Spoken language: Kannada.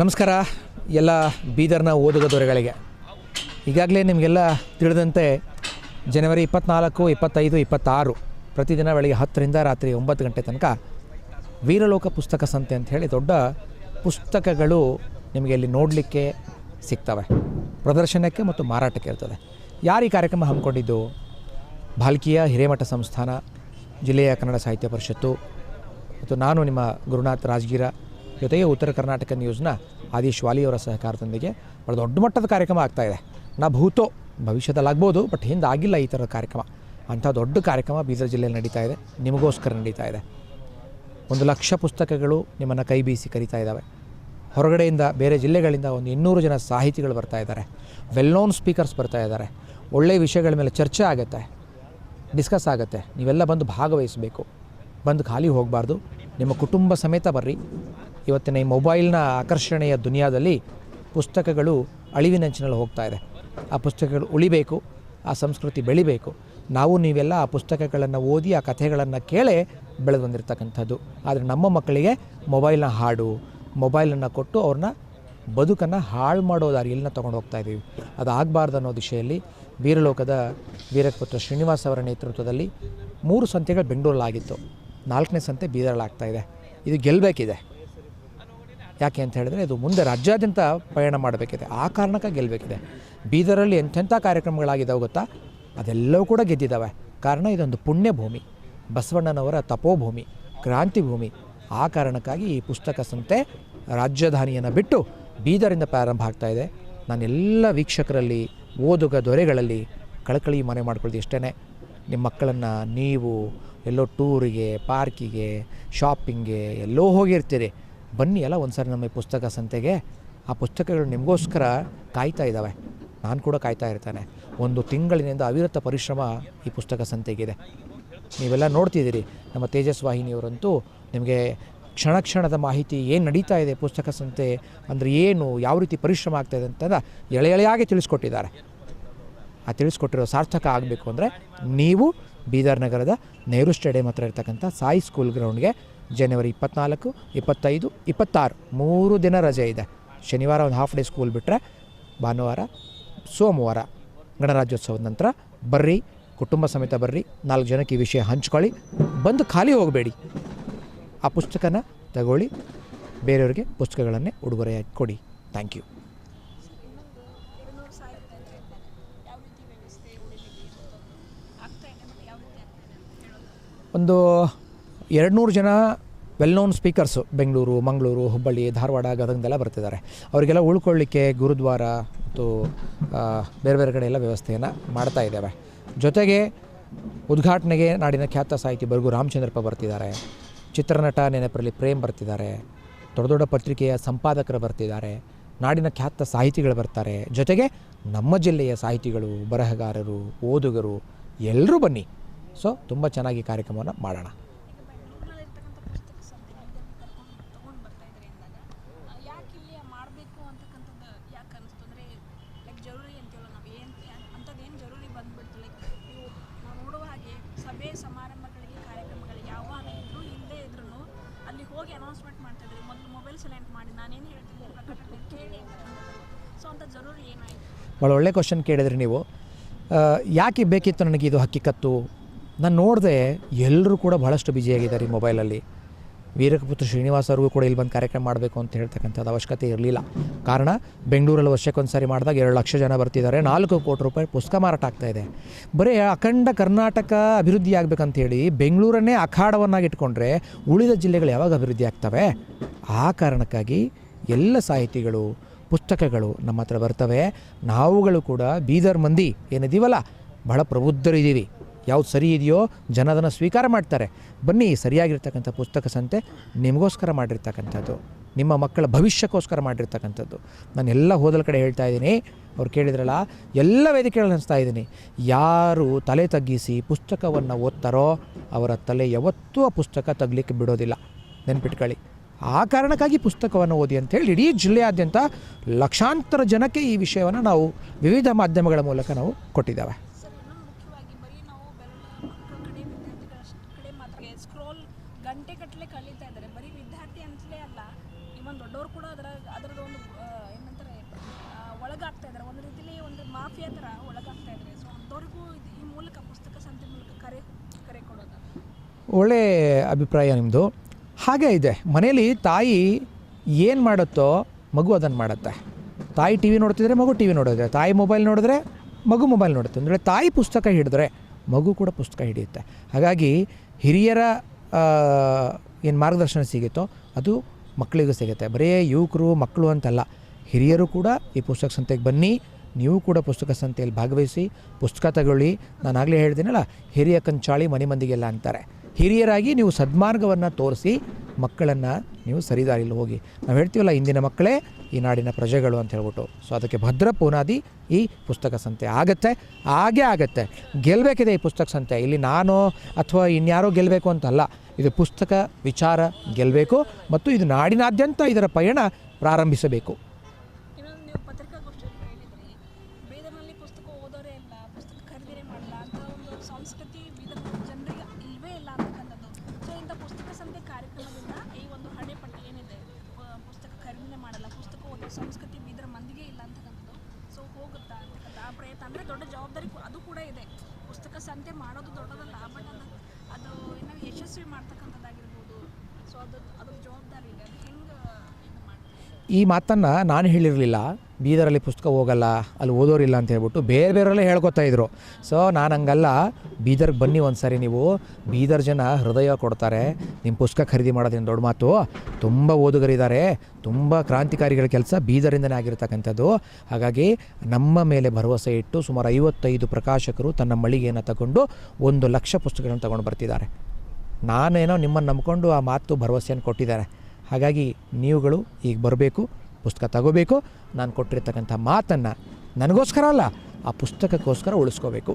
ನಮಸ್ಕಾರ. ಎಲ್ಲ ಬೀದರ್ನ ಓದುಗ ದೊರೆಗಳಿಗೆ. ಈಗಾಗಲೇ ನಿಮಗೆಲ್ಲ ತಿಳಿದಂತೆ ಜನವರಿ ಇಪ್ಪತ್ನಾಲ್ಕು, ಇಪ್ಪತ್ತೈದು, ಇಪ್ಪತ್ತಾರು ಪ್ರತಿದಿನ ಬೆಳಗ್ಗೆ ಹತ್ತರಿಂದ ರಾತ್ರಿ ಒಂಬತ್ತು ಗಂಟೆ ತನಕ ವೀರಲೋಕ ಪುಸ್ತಕ ಸಂತೆ ಅಂತ ಹೇಳಿ ದೊಡ್ಡ ಪುಸ್ತಕಗಳು ನಿಮಗೆ ಇಲ್ಲಿ ನೋಡಲಿಕ್ಕೆ ಸಿಗ್ತವೆ. ಪ್ರದರ್ಶನಕ್ಕೆ ಮತ್ತು ಮಾರಾಟಕ್ಕೆ ಇರ್ತದೆ. ಯಾರು ಈ ಕಾರ್ಯಕ್ರಮ ಹಮ್ಮಿಕೊಂಡಿದ್ದು? ಭಾಲ್ಕಿಯ ಹಿರೇಮಠ ಸಂಸ್ಥಾನ, ಜಿಲ್ಲೆಯ ಕನ್ನಡ ಸಾಹಿತ್ಯ ಪರಿಷತ್ತು, ಮತ್ತು ನಾನು ನಿಮ್ಮ ಗುರುನಾಥ್ ರಾಜಗೀರ ಜೊತೆಗೆ ಉತ್ತರ ಕರ್ನಾಟಕ ನ್ಯೂಸ್ನ ಆದೀಶ್ ವಾಲಿಯವರ ಸಹಕಾರದೊಂದಿಗೆ ಭಾಳ ದೊಡ್ಡ ಮಟ್ಟದ ಕಾರ್ಯಕ್ರಮ ಆಗ್ತಾಯಿದೆ ನಾ ಭೂತೋ ಭವಿಷ್ಯದಲ್ಲಿ ಆಗ್ಬೋದು ಬಟ್ ಹಿಂದೆ ಆಗಿಲ್ಲ ಈ ಥರದ ಕಾರ್ಯಕ್ರಮ. ಅಂಥ ದೊಡ್ಡ ಕಾರ್ಯಕ್ರಮ ಬೀದರ್ ಜಿಲ್ಲೆಯಲ್ಲಿ ನಡೀತಾ ಇದೆ. ನಿಮಗೋಸ್ಕರ ನಡೀತಾ ಇದೆ. ಒಂದು ಲಕ್ಷ ಪುಸ್ತಕಗಳು ನಿಮ್ಮನ್ನು ಕೈ ಬೀಸಿ ಕರೀತಾ ಇದ್ದಾವೆ ಹೊರಗಡೆಯಿಂದ ಬೇರೆ ಜಿಲ್ಲೆಗಳಿಂದ ಒಂದು ಇನ್ನೂರು ಜನ ಸಾಹಿತಿಗಳು ಬರ್ತಾ ಇದ್ದಾರೆ. ವೆಲ್ ನೋನ್ ಸ್ಪೀಕರ್ಸ್ ಬರ್ತಾ ಇದ್ದಾರೆ. ಒಳ್ಳೆಯ ವಿಷಯಗಳ ಮೇಲೆ ಚರ್ಚೆ ಆಗುತ್ತೆ. ಡಿಸ್ಕಸ್ ಆಗುತ್ತೆ. ನೀವೆಲ್ಲ ಬಂದು ಭಾಗವಹಿಸಬೇಕು. ಬಂದು ಖಾಲಿ ಹೋಗಬಾರ್ದು. ನಿಮ್ಮ ಕುಟುಂಬ ಸಮೇತ ಬರ್ರಿ. ಇವತ್ತಿನ ಈ ಮೊಬೈಲ್ನ ಆಕರ್ಷಣೆಯ ದುನಿಯಾದಲ್ಲಿ ಪುಸ್ತಕಗಳು ಅಳಿವಿನಂಚಿನಲ್ಲಿ ಹೋಗ್ತಾ ಇದೆ. ಆ ಪುಸ್ತಕಗಳು ಉಳಿಬೇಕು, ಆ ಸಂಸ್ಕೃತಿ ಬೆಳಿಬೇಕು. ನಾವು ನೀವೆಲ್ಲ ಆ ಪುಸ್ತಕಗಳನ್ನು ಓದಿ, ಆ ಕಥೆಗಳನ್ನು ಕೇಳಿ ಬೆಳೆದು ಬಂದಿರತಕ್ಕಂಥದ್ದು. ಆದರೆ ನಮ್ಮ ಮಕ್ಕಳಿಗೆ ಮೊಬೈಲ್ನ ಹಾಡು, ಮೊಬೈಲನ್ನು ಕೊಟ್ಟು ಅವ್ರನ್ನ ಬದುಕನ್ನು ಹಾಳು ಮಾಡೋ ದಾರಿಯಲ್ಲಿನ ತೊಗೊಂಡು ಹೋಗ್ತಾ ಇದ್ದೀವಿ ಅದು ಆಗಬಾರ್ದು ಅನ್ನೋ ದಿಶೆಯಲ್ಲಿ ವೀರಲೋಕದ ವೀರಪುತ್ರ ಶ್ರೀನಿವಾಸ್ ಅವರ ನೇತೃತ್ವದಲ್ಲಿ ಮೂರು ಸಂತೆಗಳು ಬೆಂಗಳೂರಲ್ಲಾಗಿತ್ತು. ನಾಲ್ಕನೇ ಸಂತೆ ಬೀದರಲ್ಲಾಗ್ತಾ ಇದೆ. ಇದು ಗೆಲ್ಲಬೇಕಿದೆ ಯಾಕೆ ಅಂತ ಹೇಳಿದ್ರೆ ಇದು ಮುಂದೆ ರಾಜ್ಯಾದ್ಯಂತ ಪಯಣ ಮಾಡಬೇಕಿದೆ. ಆ ಕಾರಣಕ್ಕೆ ಗೆಲ್ಲಬೇಕಿದೆ ಬೀದರಲ್ಲಿ ಎಂಥೆಂಥ ಕಾರ್ಯಕ್ರಮಗಳಾಗಿದ್ದಾವೆ ಗೊತ್ತಾ? ಅದೆಲ್ಲವೂ ಕೂಡ ಗೆದ್ದಿದ್ದಾವೆ ಕಾರಣ ಇದೊಂದು ಪುಣ್ಯ ಭೂಮಿ ಬಸವಣ್ಣನವರ ತಪೋಭೂಮಿ, ಕ್ರಾಂತಿ ಭೂಮಿ. ಆ ಕಾರಣಕ್ಕಾಗಿ ಈ ಪುಸ್ತಕ ಸಂತೆ ರಾಜಧಾನಿಯನ್ನು ಬಿಟ್ಟು ಬೀದರಿಂದ ಪ್ರಾರಂಭ ಆಗ್ತಾ ಇದೆ. ನಾನೆಲ್ಲ ವೀಕ್ಷಕರಲ್ಲಿ, ಓದುಗ ದೊರೆಗಳಲ್ಲಿ ಕಳಕಳಿ ಮನೆ ಮಾಡ್ಕೊಳ್ಳೋದು ಇಷ್ಟೇ ನಿಮ್ಮ ಮಕ್ಕಳನ್ನು ನೀವು ಎಲ್ಲೋ ಟೂರಿಗೆ, ಪಾರ್ಕಿಗೆ ಶಾಪಿಂಗ್ಗೆ ಎಲ್ಲೋ ಹೋಗಿರ್ತೀರಿ. ಬನ್ನಿ ಎಲ್ಲ ಒಂದು ಸಾರಿ ನಮ್ಮ ಈ ಪುಸ್ತಕ ಸಂತೆಗೆ. ಆ ಪುಸ್ತಕಗಳು ನಿಮಗೋಸ್ಕರ ಕಾಯ್ತಾ ಇದ್ದಾವೆ ನಾನು ಕೂಡ ಕಾಯ್ತಾ ಇರ್ತಾನೆ. ಒಂದು ತಿಂಗಳಿನಿಂದ ಅವಿರತ ಪರಿಶ್ರಮ ಈ ಪುಸ್ತಕ ಸಂತೆಗಿದೆ. ನೀವೆಲ್ಲ ನೋಡ್ತಿದ್ದೀರಿ, ನಮ್ಮ ತೇಜಸ್ ವಾಹಿನಿಯವರಂತೂ ನಿಮಗೆ ಕ್ಷಣ ಕ್ಷಣದ ಮಾಹಿತಿ ಏನು ನಡೀತಾ ಇದೆ ಪುಸ್ತಕ ಸಂತೆ ಅಂದರೆ ಏನು, ಯಾವ ರೀತಿ ಪರಿಶ್ರಮ ಆಗ್ತಾಯಿದೆ ಅಂತ ಎಳೆ ಎಳೆಯಾಗಿ ತಿಳಿಸ್ಕೊಟ್ಟಿದ್ದಾರೆ. ಆ ತಿಳಿಸ್ಕೊಟ್ಟಿರೋ ಸಾರ್ಥಕ ಆಗಬೇಕು ಅಂದರೆ ನೀವು ಬೀದರ್ ನಗರದ ನೆಹರು ಸ್ಟೇಡಿಯಂ ಹತ್ರ ಇರ್ತಕ್ಕಂಥ ಸಾಯಿ ಸ್ಕೂಲ್ ಗ್ರೌಂಡ್ಗೆ ಜನವರಿ ಇಪ್ಪತ್ನಾಲ್ಕು, ಇಪ್ಪತ್ತೈದು, ಇಪ್ಪತ್ತಾರು. ಮೂರು ದಿನ ರಜೆ ಇದೆ. ಶನಿವಾರ ಒಂದು ಹಾಫ್ ಡೇ ಸ್ಕೂಲ್ ಬಿಟ್ಟರೆ ಭಾನುವಾರ, ಸೋಮವಾರ ಗಣರಾಜ್ಯೋತ್ಸವದ ನಂತರ ಬರ್ರಿ, ಕುಟುಂಬ ಸಮೇತ ಬರ್ರಿ, ನಾಲ್ಕು ಜನಕ್ಕೆ ಈ ವಿಷಯ ಹಂಚ್ಕೊಳ್ಳಿ. ಬಂದು ಖಾಲಿ ಹೋಗಬೇಡಿ. ಆ ಪುಸ್ತಕನ ತಗೊಳ್ಳಿ. ಬೇರೆಯವ್ರಿಗೆ ಪುಸ್ತಕಗಳನ್ನೇ ಉಡುಗೊರೆಯಾಗಿ ಕೊಡಿ. ಥ್ಯಾಂಕ್ ಯು ಒಂದು ಎರಡು ನೂರು ಜನ well known speakers Bengaluru, Mangaluru, Hubballi, Dharwad ಗದಗದೆಲ್ಲ ಬರ್ತಿದ್ದಾರೆ. ಅವರಿಗೆಲ್ಲ ಉಳ್ಕೊಳ್ಳಿಕ್ಕೆ ಗುರುದ್ವಾರ ಮತ್ತು ಬೇರೆ ಬೇರೆ ಕಡೆ ಎಲ್ಲ ವ್ಯವಸ್ಥೆಯನ್ನು ಮಾಡ್ತಾ ಇದ್ದೇವೆ. ಜೊತೆಗೆ ಉದ್ಘಾಟನೆಗೆ ನಾಡಿನ ಖ್ಯಾತ ಸಾಹಿತಿ ಬರ್ಗು ರಾಮಚಂದ್ರಪ್ಪ ಬರ್ತಿದ್ದಾರೆ. ಚಿತ್ರನಟ ನೆನಪರಲ್ಲಿ ಪ್ರೇಮ್ ಬರ್ತಿದ್ದಾರೆ. ದೊಡ್ಡ ದೊಡ್ಡ ಪತ್ರಿಕೆಯ ಸಂಪಾದಕರು ಬರ್ತಿದ್ದಾರೆ. ನಾಡಿನ ಖ್ಯಾತ ಸಾಹಿತಿಗಳು ಬರ್ತಾರೆ. ಜೊತೆಗೆ ನಮ್ಮ ಜಿಲ್ಲೆಯ ಸಾಹಿತಿಗಳು, ಬರಹಗಾರರು, ಓದುಗರು ಎಲ್ಲರೂ ಬನ್ನಿ. ಸೊ ತುಂಬ ಚೆನ್ನಾಗಿ ಕಾರ್ಯಕ್ರಮವನ್ನು ಮಾಡೋಣ. ಭಾಳ ಒಳ್ಳೆ ಕ್ವಶನ್ ಕೇಳಿದ್ರಿ ನೀವು. ಯಾಕೆ ಬೇಕಿತ್ತು ನನಗೆ ಇದು ಹಕ್ಕಿಕತ್ತು? ನಾನು ನೋಡಿದೆ ಎಲ್ಲರೂ ಕೂಡ ಭಾಳಷ್ಟು ಬ್ಯುಸಿಯಾಗಿದ್ದಾರೆ ಈ ಮೊಬೈಲಲ್ಲಿ ವೀರಕಪುತ್ರ ಶ್ರೀನಿವಾಸ್ ಅವ್ರಿಗೂ ಕೂಡ ಇಲ್ಲಿ ಬಂದು ಕಾರ್ಯಕ್ರಮ ಮಾಡಬೇಕು ಅಂತ ಹೇಳ್ತಕ್ಕಂಥದ್ದು ಅವಶ್ಯಕತೆ ಇರಲಿಲ್ಲ. ಕಾರಣ ಬೆಂಗಳೂರಲ್ಲಿ ವರ್ಷಕ್ಕೊಂದು ಸಾರಿ ಮಾಡಿದಾಗ ಎರಡು ಲಕ್ಷ ಜನ ಬರ್ತಿದ್ದಾರೆ, ನಾಲ್ಕು ಕೋಟಿ ರೂಪಾಯಿ ಪುಸ್ತಕ ಮಾರಾಟ ಆಗ್ತಾ ಇದೆ. ಬರೀ ಅಖಂಡ ಕರ್ನಾಟಕ ಅಭಿವೃದ್ಧಿ ಆಗಬೇಕಂತೇಳಿ ಬೆಂಗಳೂರನ್ನೇ ಅಖಾಡವನ್ನಾಗಿ ಇಟ್ಕೊಂಡ್ರೆ ಉಳಿದ ಜಿಲ್ಲೆಗಳು ಯಾವಾಗ ಅಭಿವೃದ್ಧಿ ಆಗ್ತವೆ? ಆ ಕಾರಣಕ್ಕಾಗಿ ಎಲ್ಲ ಸಾಹಿತಿಗಳು ಪುಸ್ತಕಗಳು ನಮ್ಮ ಹತ್ರ ಬರ್ತವೆ. ನಾವುಗಳು ಕೂಡ ಬೀದರ್ ಮಂದಿ ಏನಿದ್ದೀವಲ್ಲ, ಬಹಳ ಪ್ರಬುದ್ಧರಿದ್ದೀವಿ ಯಾವ್ದು ಸರಿ ಇದೆಯೋ ಜನ ಅದನ್ನು ಸ್ವೀಕಾರ ಮಾಡ್ತಾರೆ. ಬನ್ನಿ, ಸರಿಯಾಗಿರ್ತಕ್ಕಂಥ ಪುಸ್ತಕ ಸಂತೆ ನಿಮಗೋಸ್ಕರ ಮಾಡಿರ್ತಕ್ಕಂಥದ್ದು. ನಿಮ್ಮ ಮಕ್ಕಳ ಭವಿಷ್ಯಕ್ಕೋಸ್ಕರ ಮಾಡಿರ್ತಕ್ಕಂಥದ್ದು. ನಾನು ಎಲ್ಲ ಹೋದಲ ಕಡೆ ಹೇಳ್ತಾ ಇದ್ದೀನಿ. ಅವ್ರು ಕೇಳಿದ್ರಲ್ಲ, ಎಲ್ಲ ವೇದಿಕೆಗಳು ಅನಿಸ್ತಾ ಇದ್ದೀನಿ. ಯಾರು ತಲೆ ತಗ್ಗಿಸಿ ಪುಸ್ತಕವನ್ನು ಓದ್ತಾರೋ ಅವರ ತಲೆ ಯಾವತ್ತೂ ಆ ಪುಸ್ತಕ ತಗ್ಲಿಕ್ಕೆ ಬಿಡೋದಿಲ್ಲ. ನೆನ್ಪಿಟ್ಕೊಳ್ಳಿ. ಆ ಕಾರಣಕ್ಕಾಗಿ ಪುಸ್ತಕವನ್ನು ಓದಿ ಅಂತೇಳಿ ಇಡೀ ಜಿಲ್ಲೆಯಾದ್ಯಂತ ಲಕ್ಷಾಂತರ ಜನಕ್ಕೆ ಈ ವಿಷಯವನ್ನು ನಾವು ವಿವಿಧ ಮಾಧ್ಯಮಗಳ ಮೂಲಕ ನಾವು ಕೊಟ್ಟಿದ್ದೇವೆ. ಒಳ್ಳೆ ಅಭಿಪ್ರಾಯ ನಿಮ್ಮದು ಹಾಗೆ ಇದೆ. ಮನೇಲಿ ತಾಯಿ ಏನು ಮಾಡುತ್ತೋ ಮಗು ಅದನ್ನು ಮಾಡುತ್ತೆ. ತಾಯಿ ಟಿ ವಿ ನೋಡ್ತಿದ್ರೆ ಮಗು ಟಿ ವಿ ನೋಡಿದ್ರೆ ತಾಯಿ ಮೊಬೈಲ್ ನೋಡಿದ್ರೆ ಮಗು ಮೊಬೈಲ್ ನೋಡುತ್ತೆ. ಅಂದರೆ ತಾಯಿ ಪುಸ್ತಕ ಹಿಡಿದ್ರೆ ಮಗು ಕೂಡ ಪುಸ್ತಕ ಹಿಡಿಯುತ್ತೆ. ಹಾಗಾಗಿ ಹಿರಿಯರ ಏನು ಮಾರ್ಗದರ್ಶನ ಸಿಗುತ್ತೋ ಅದು ಮಕ್ಕಳಿಗೂ ಸಿಗುತ್ತೆ. ಬರೀ ಯುವಕರು, ಮಕ್ಕಳು ಅಂತಲ್ಲ. ಹಿರಿಯರು ಕೂಡ ಈ ಪುಸ್ತಕ ಸಂತೆಗೆ ಬನ್ನಿ. ನೀವು ಕೂಡ ಪುಸ್ತಕ ಸಂತೆಯಲ್ಲಿ ಭಾಗವಹಿಸಿ, ಪುಸ್ತಕ ತಗೊಳ್ಳಿ. ನಾನು ಆಗಲೇ ಹೇಳ್ತೀನಲ್ಲ, ಹಿರಿಯ ಕಂಚಾಳಿ ಮನೆ ಮಂದಿಗೆಲ್ಲ ಅಂತಾರೆ. ಹಿರಿಯರಾಗಿ ನೀವು ಸದ್ಮಾರ್ಗವನ್ನು ತೋರಿಸಿ ಮಕ್ಕಳನ್ನು ನೀವು ಸರಿದಾರಿಲ್ಲಿ ಹೋಗಿ. ನಾವು ಹೇಳ್ತೀವಲ್ಲ, ಇಂದಿನ ಮಕ್ಕಳೇ ಈ ನಾಡಿನ ಪ್ರಜೆಗಳು ಅಂತ ಹೇಳ್ಬಿಟ್ಟು. ಸೊ ಅದಕ್ಕೆ ಭದ್ರ ಪುನಾದಿ ಈ ಪುಸ್ತಕ ಸಂತೆ ಆಗತ್ತೆ. ಹಾಗೇ ಆಗತ್ತೆ. ಗೆಲ್ಲಬೇಕಿದೆ ಈ ಪುಸ್ತಕ ಸಂತೆ. ಇಲ್ಲಿ ನಾನು ಅಥವಾ ಇನ್ಯಾರೋ ಗೆಲ್ಲಬೇಕು ಅಂತಲ್ಲ. ಇದು ಪುಸ್ತಕ ವಿಚಾರ ಗೆಲ್ಲಬೇಕು ಮತ್ತು ಇದು ನಾಡಿನಾದ್ಯಂತ ಇದರ ಪಯಣ ಪ್ರಾರಂಭಿಸಬೇಕು. ಸಂಸ್ಕೃತಿ ಇಲ್ಲ ಅಂತಕ್ಕಂಥದ್ದು ಸೊ ಇಂಥ ಪುಸ್ತಕ ಸಂತೆ ಕಾರ್ಯಕ್ರಮದಿಂದ ಈ ಒಂದು ಹಳೆ ಪಟ್ಟಿ ಏನಿದೆ ಪುಸ್ತಕ ಖರೀದಿನೇ ಮಾಡಲ್ಲ, ಪುಸ್ತಕ ಓದೋ ಸಂಸ್ಕೃತಿ ಬೀದರ ಮಂದಿಗೆ ಇಲ್ಲ ಅಂತಕ್ಕಂಥದ್ದು. ಸೊ ಹೋಗುತ್ತಾ ಅಂತಕ್ಕಂಥ ಆ ಪ್ರಯತ್ನ. ಅಂದರೆ ದೊಡ್ಡ ಜವಾಬ್ದಾರಿ ಅದು ಕೂಡ ಇದೆ. ಪುಸ್ತಕ ಸಂತೆ ಮಾಡೋದು ದೊಡ್ಡದಲ್ಲ ಬಟ್ ಅದು ಅದು ಏನೋ ಯಶಸ್ವಿ ಮಾಡ್ತಕ್ಕಂಥದ್ದಾಗಿರ್ಬೋದು. ಸೊ ಅದು, ಅದ್ರ ಜವಾಬ್ದಾರಿ ಇದೆ. ಅದು ಹೆಂಗೆ ಈ ಮಾತನ್ನು ನಾನು ಹೇಳಿರಲಿಲ್ಲ. ಬೀದರಲ್ಲಿ ಪುಸ್ತಕ ಹೋಗಲ್ಲ, ಅಲ್ಲಿ ಓದೋರಿಲ್ಲ ಅಂತ ಹೇಳ್ಬಿಟ್ಟು ಬೇರೆ ಬೇರೆಲ್ಲ ಹೇಳ್ಕೊತಾ ಇದ್ರು. ಸೊ ನಾನು ಹಂಗಲ್ಲ. ಬೀದರ್ಗೆ ಬನ್ನಿ ಒಂದು ಸಾರಿ ನೀವು. ಬೀದರ್ ಜನ ಹೃದಯ ಕೊಡ್ತಾರೆ. ನಿಮ್ಮ ಪುಸ್ತಕ ಖರೀದಿ ಮಾಡೋದೇನು ದೊಡ್ಡ ಮಾತು? ತುಂಬ ಓದುಗರಿದ್ದಾರೆ ತುಂಬ ಕ್ರಾಂತಿಕಾರಿಗಳ ಕೆಲಸ ಬೀದರಿಂದನೇ ಆಗಿರ್ತಕ್ಕಂಥದ್ದು. ಹಾಗಾಗಿ ನಮ್ಮ ಮೇಲೆ ಭರವಸೆ ಇಟ್ಟು ಸುಮಾರು ಐವತ್ತೈದು ಪ್ರಕಾಶಕರು ತನ್ನ ಮಳಿಗೆಯನ್ನು ತಗೊಂಡು ಒಂದು ಲಕ್ಷ ಪುಸ್ತಕಗಳನ್ನು ತಗೊಂಡು ಬರ್ತಿದ್ದಾರೆ. ನಾನೇನೋ ನಿಮ್ಮನ್ನು ನಂಬಿಕೊಂಡು ಆ ಮಾತು ಭರವಸೆಯನ್ನು ಕೊಟ್ಟಿದ್ದಾರೆ. ಹಾಗಾಗಿ ನೀವುಗಳು ಈಗ ಬರಬೇಕು. ಪುಸ್ತಕ ತಗೋಬೇಕು. ನಾನು ಕೊಟ್ಟಿರ್ತಕ್ಕಂಥ ಮಾತನ್ನು ನನಗೋಸ್ಕರ ಅಲ್ಲ ಆ ಪುಸ್ತಕಕ್ಕೋಸ್ಕರ ಉಳಿಸ್ಕೋಬೇಕು.